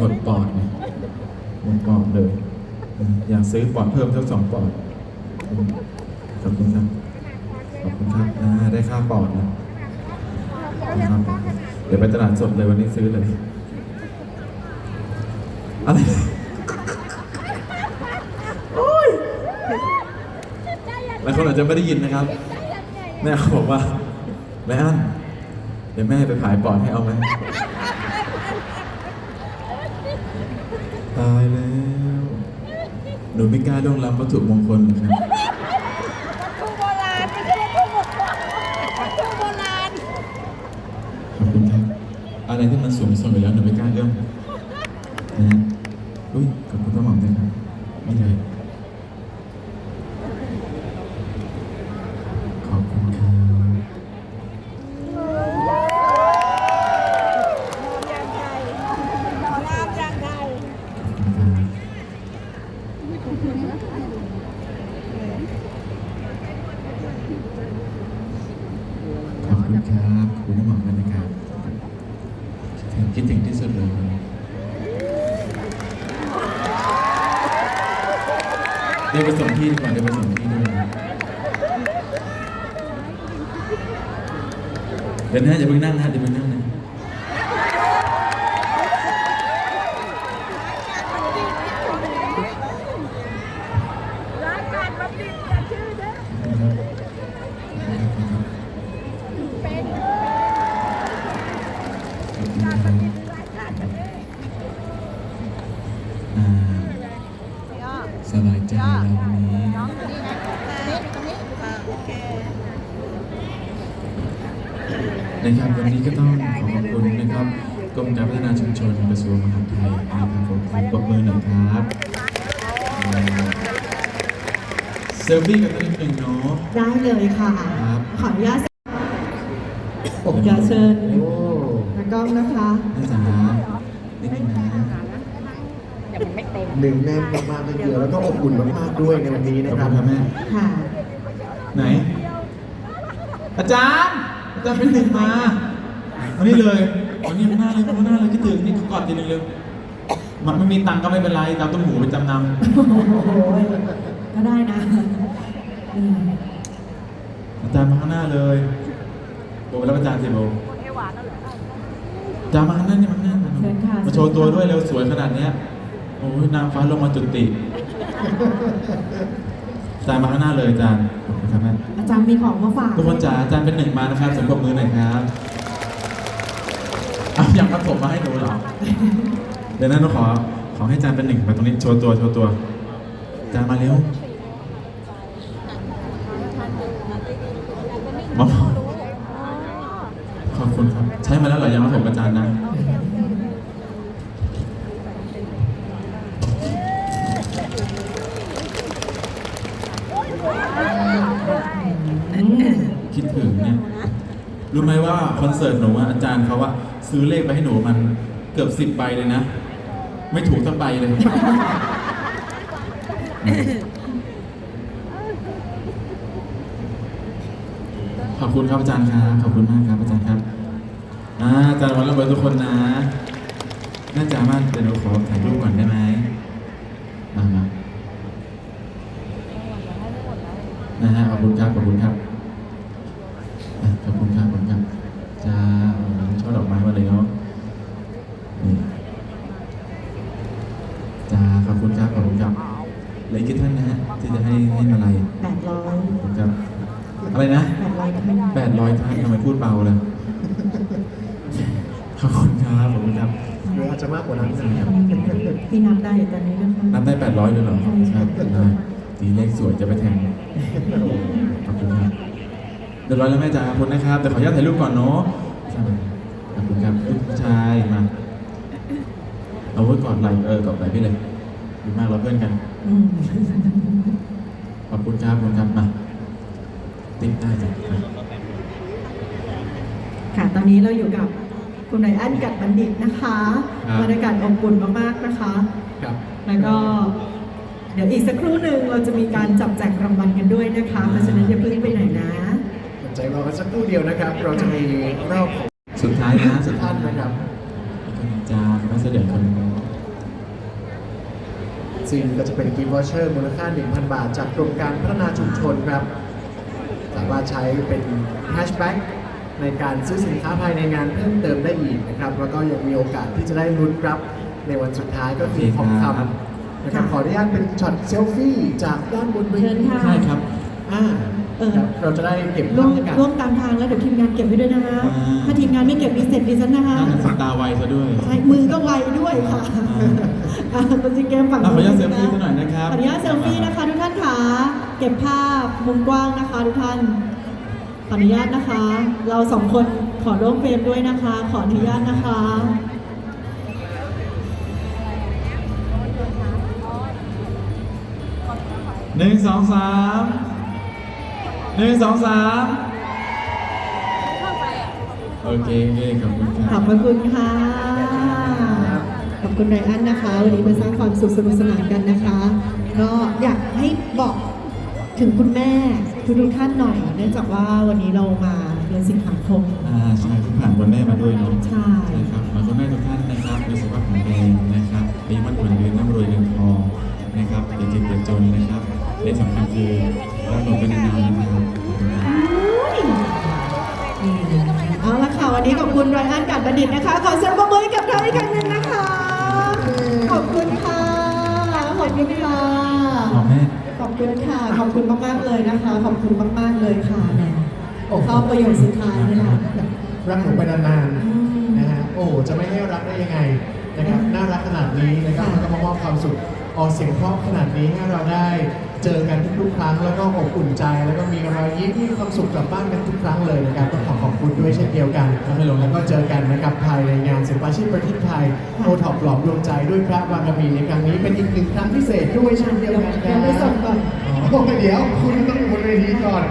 หมดปอดหมดปอดเลย อยากซื้อปอดเพิ่มทั้งสองปอด ขอบคุณครับ ขอบคุณครับได้ค่าปอดนะเดี๋ยวไปตลาดสดเลยวันนี้ซื้อเลย อะไร โอ้ยหลายคนอาจจะไม่ได้ยินนะครับ แม่เขาบอกว่าแม่อันเดี๋ยวแม่ไปขายปอดให้เอาไหม หนูไม่กล้าล่วงล้ำวัตถุมงคลนะครับวัตถุโบราณไม่ใช่วัตถุมงคลวัตถุโบราณขอบคุณครับอะไรที่มันสูงส่งอยู่แล้วหนูไม่กล้าเอื้อมนะฮะอุ้ยขอบคุณพ่อหม่อมด้วยครับไม่เลย คุณน้ำหอมกันนะครับถึงคิดถึงที่สุดเลยเดี๋ยวไปส่งที่ดีกว่าเดี๋ยวไปส่งที่ด้วยเดี๋ยวนะอย่าเพิ่งนั่งนะเดี๋ยวเพิ่งนั่ง นะครับวันนี้ก็ต้องขอขอบคุณนะครับกรมการพัฒนาชุมชนกระทรวงมหาดไทยนะครับผมขอปรบมือหน่อยครับเซลฟี่กันสักนิดหนึ่งเนาะได้เลยค่ะ ครับขออนุญาตผมจะเชิญโอ้นักกล้องนะคะแม่จ๋านิดนึงนะเดี๋ยวมันไม่เต็มหนึ่งแน่นมากๆเลยทีเดียวแล้วก็อบอุ่นมากๆด้วยในวันนี้ขอบนะคคุรับณครับแม่ค่ะไหน อาจารย์อา จารย์เป็นหนึ่งมาวันนี้เลยวันนี้มาหน้าเลยมาหน้าเลยคิดถึงนี่กอดทีนึงเร็วมันไม่มีตังค์ก็ไม่เป็นไรตามต้มหูไปจำนำโอ้โหก็ได้นะอืมอาจารย์มาข้างหน้าเลยโบไปรับอาจารย์สิโบอาจารย์มาข้างหน้านี่มาข้างหน้ามาเชิญค่ะมาโชว์ตัวด้วยเร็วสวยขนาดเนี้ยโอ้ยนางฟ้าลงมาจุติอา จารย์มาข้างหน้าเลยอาจารย์ขอบคุณครับแม่อาจารย์มีของมาฝากทุกคนจ๋าอาจารย์เป็นหนึ่งมานะครับสมบมือหน่อยครับเอาอยากรับผมมาให้ดูเหรอเดี๋ยวนั้นเราขอขอให้อาจารย์เป็นหนึ่งมาตรงนี้โชว์ตัวโชว์ตัวอาจารย์มาเร็วมาขอบคุณครับ ใช้มาแล้วเหรอยังรับผมอาจารย์นะ อืม คิดถึงเนี่ยรู้ไหมว่าคอนเสิร์ตหนูอะอาจารย์เขาว่าซื้อเลขไปให้หนูมันเกือบสิบใบเลยนะ ไม่ถูกสักใบเลย ขอบคุณครับอาจารย์ครับขอบคุณมากครับอาจารย์ครับอ่าอาจารย์วันละเบอร์ทุกคนนะน่าจะมากแต่หนูขอถ่ายรูปก่อนได้ไหมมามานะฮะขอบคุณครับขอบคุณครับ อะขอบคุณครับขอบคุณครับจ้าเอาช่อดอกไม้มาเลยเนาะนี่จ้าขอบคุณครับขอบคุณครับเหลยกี่ท่านนะฮะที่จะให้ให้มาลัยแปดร้อยขอบคุณครับ อะไรนะแปดร้อยท่านแปดร้อยท่านทำไมพูดเบาเลยขอบคุณครับขอบคุณครับหรืออาจจะมากกว่านั้นนะครับที่นับได้ตอนนี้นะคะนับได้แปดร้อยเลยเหรอใช่ใช่ได้ตีเลขสวยจะไปแทงขอบคุณครับ เรียบร้อยแล้วแม่จ๋าขอบคุณนะครับแต่ขออนุญาตถ่ายรูปก่อนเนาะใช่ขอบคุณครับลูกผู้ชายมาเอาไว้กอดไหลเออกอดไหลพี่เลยดีมากเราเพื่อนกันอืมขอบคุณครับขอบคุณครับมาติ๊กได้จ้ะมาค่ะตอนนี้เราอยู่กับคุณนายอั้นกัดบัณฑิตนะคะบรรยากาศอบอุ่นมากๆนะคะครับแล้วก็เดี๋ยวอีกสักครู่หนึ่งเราจะมีการจับแจกรางวัลกันด้วยนะคะ เพราะฉะนั้นอย่าเพิ่งไปไหนนะสน ใจรอกันสักครู่เดียวนะครับ เราจะมีรอบของสุดท้ายนะสุดท้ายท่านนะครับอีกคนหนึ่งจ้าไม่เสด็จคนหนึงซึ่งก็จะเป็นกิฟต์วอเชอร์มูลค่า 1,000 บาท จากกรมการพัฒนาชุมชนครับสามารถใช้เป็นแฮชแบ็กในการซื้อสินค้าภายในงานเพิ่มเติมได้อีกนะครับ แล้วก็ยังมีโอกาสที่จะได้ลุ้นรับในวันสุดท้ายก็คือทองคำนะครับขออนุญาตเป็นช็อตเซลฟี่จากด้านบนเวเชิญทีค่ะ ใช่ครับ อ่า เออ ครับเราจะได้เก็บร่ภาวพมบรรยากาศ ร่วมตามทางแล้วเดี๋ยวทีมงานเก็บไว้ด้วยนะคะ อ่า ถ้าทีมงานไม่เก็บมีเสร็จดิฉันนะคะน่าจะสัตาไวซะด้วย ใช่มือก็ไวด้วยค่ะอ่าตัวจริงเกมฝั่งอะขออนุญาตเซลฟี่ซะหน่อยนะครับ ขออนุญาตเซลฟี่นะคะทุกท่านค่ะเก็บภาพมุมกว้างนะคะทุกท่านขออนุญาตนะคะ เราสองคนขอร่วมเฟรมด้วยนะคะ ขออนุญาตนะคะ หนึ่งสองสาม หนึ่งสองสามเข้าไปอะโอเคโอเคขอบคุณคขรัอบบพระคุณค่ะ ขอบคุณไรอันนะคะ วันนี้มาสร้างความสุขสนุกสนานกันนะคะ ก็อยากให้บอกถึงคุณแม่ทุกทุกๆท่านหน่อย เนื่องจากว่าวันนี้เรามาเดือนสิงหาคม อ่าใช่คุณผ่านวันแม่มาด้วยเนาะใช่ ครับมาคุณแม่ทุกท่านนะครับมีสุขภาพแข็งแรงนะครับอายุมั่นขวัญยืนร่ำรวยเงินทองนะครับอย่าเจ็บอย่าจนนะครับและสำคัญคือ รักหนูเป็นนานๆนะครับขอบคุณครับนี่เอาละค่ะวันนี้ขอบคุณไรอันกัดบัณฑิตนะคะ ขอเสียงปรบมือให้กับเธออีกครั้งหนึ่งนะคะ ขอบคุณค่ะ ขอบคุณค่ะหอมแม่ ขอบคุณค่ะ ขอบคุณมากๆเลยนะคะ ขอบคุณมากๆเลยค่ะแหมโอ้เข้าประโยคสุดท้ายเลยค่ะรักหนูไปนานอืมๆนะฮะโอ้จะไม่ให้รักได้ยังไงนะครับน่ารักขนาดนี้นะครับค่ะแล้วก็มามอบความสุขออกเสียงเพราะขนาดนี้ให้เราได้ เจอกันทุกๆครั้งแล้วก็อบอุ่นใจ แล้วก็มีรอยยิ้มมีความสุขกลับบ้านกันทุกครั้งเลยนะครับก็ขอขอบคุณด้วยเช่นเดียวกันไม่ลงแล้วก็เจอกันนะครับภายในงานศิลปาชีพประเทศไทยโอท็อปหลอมดวงใจด้วยพระวากมีในครั้งนี้เป็นอีกหนึ่งครั้งพิเศษด้วยเช่นเดียวกันคเดี๋รัยวบไปส่งก่อน อ๋อเดี๋ยวคุณต้องอยู่บนเวทีก่อน